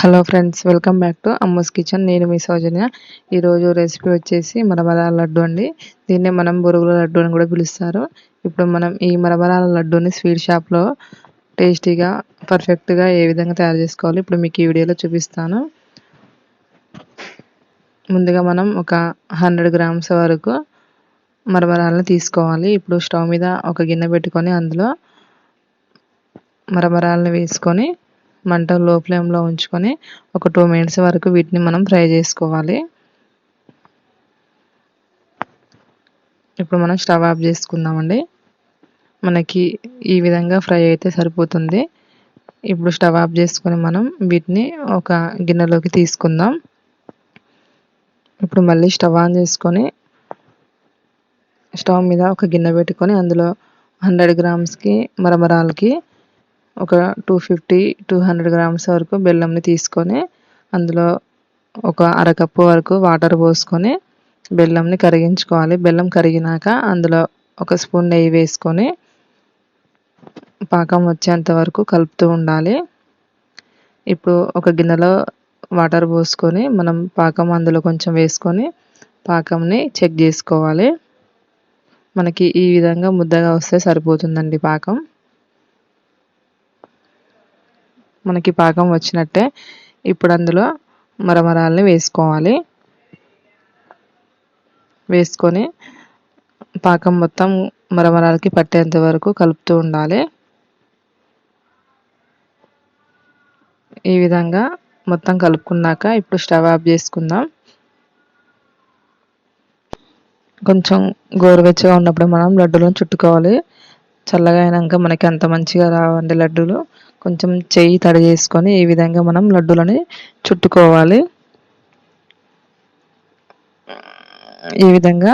Hello friends welcome back to Amma's kitchen నేను మీ సౌజన్య. ఈరోజు రెసిపీ వచ్చేసి మరమరాల లడ్డు అండి. దీన్నే మనం బొరుగుల లడ్డు అని కూడా పిలుస్తారు. ఇప్పుడు మనం ఈ మరమరాల లడ్డూని స్వీట్ షాప్లో టేస్టీగా పర్ఫెక్ట్గా ఏ విధంగా తయారు చేసుకోవాలి ఇప్పుడు మీకు ఈ వీడియోలో చూపిస్తాను. ముందుగా మనం ఒక హండ్రెడ్ గ్రామ్స్ వరకు మరమరాలను తీసుకోవాలి. ఇప్పుడు స్టవ్ మీద ఒక గిన్నె పెట్టుకొని అందులో మరమరాలను వేసుకొని మంట లో ఫ్లేమ్లో ఉంచుకొని ఒక టూ మినిట్స్ వరకు వీటిని మనం ఫ్రై చేసుకోవాలి. ఇప్పుడు మనం స్టవ్ ఆఫ్ చేసుకుందామండి. మనకి ఈ విధంగా ఫ్రై అయితే సరిపోతుంది. ఇప్పుడు స్టవ్ ఆఫ్ చేసుకొని మనం వీటిని ఒక గిన్నెలోకి తీసుకుందాం. ఇప్పుడు మళ్ళీ స్టవ్ ఆన్ చేసుకొని స్టవ్ మీద ఒక గిన్నె పెట్టుకొని అందులో హండ్రెడ్ గ్రామ్స్కి మరమరాలకి ఒక two fifty two hundred grams వరకు బెల్లంని తీసుకొని అందులో ఒక అరకప్పు వరకు వాటర్ పోసుకొని బెల్లంని కరిగించుకోవాలి. బెల్లం కరిగినాక అందులో ఒక స్పూన్ నెయ్యి వేసుకొని పాకం వచ్చేంత వరకు కలుపుతూ ఉండాలి. ఇప్పుడు ఒక గిన్నెలో వాటర్ పోసుకొని మనం పాకం అందులో కొంచెం వేసుకొని పాకంని చెక్ చేసుకోవాలి. మనకి ఈ విధంగా ముద్దగా వస్తే సరిపోతుందండి పాకం. మనకి పాకం వచ్చినట్టే ఇప్పుడు అందులో మరమరాలని వేసుకోవాలి. వేసుకొని పాకం మొత్తం మరమరాలకి పట్టేంత వరకు కలుపుతూ ఉండాలి. ఈ విధంగా మొత్తం కలుపుకున్నాక ఇప్పుడు స్టవ్ ఆఫ్ చేసుకుందాం. కొంచెం గోరువెచ్చగా ఉన్నప్పుడు మనం లడ్డూలను చుట్టుకోవాలి. చల్లగా అయినాక మనకి అంత మంచిగా రావండి లడ్డూలు. కొంచెం చెయ్యి తడి చేసుకొని ఈ విధంగా మనం లడ్డూలని చుట్టుకోవాలి. ఈ విధంగా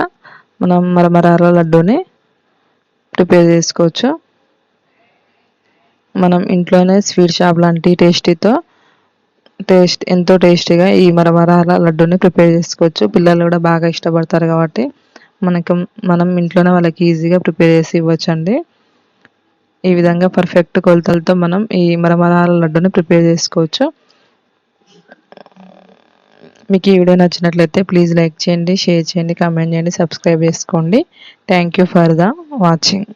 మనం మరమరాల లడ్డూని ప్రిపేర్ చేసుకోవచ్చు. మనం ఇంట్లోనే స్వీట్ షాప్ లాంటి టేస్టీతో టేస్ట్ ఎంతో టేస్టీగా ఈ మరమరాల లడ్డూని ప్రిపేర్ చేసుకోవచ్చు. పిల్లలు కూడా బాగా ఇష్టపడతారు కాబట్టి మనకు మనం ఇంట్లోనే వాళ్ళకి ఈజీగా ప్రిపేర్ చేసి ఇవ్వచ్చండి. ఈ విధంగా పర్ఫెక్ట్ కొలతలతో మనం ఈ మరమరాల లడ్డుని ప్రిపేర్ చేసుకోవచ్చు. మీకు ఈ వీడియో నచ్చినట్లయితే ప్లీజ్ లైక్ చేయండి షేర్ చేయండి కామెంట్ చేయండి సబ్స్క్రైబ్ చేసుకోండి. Thank for the watching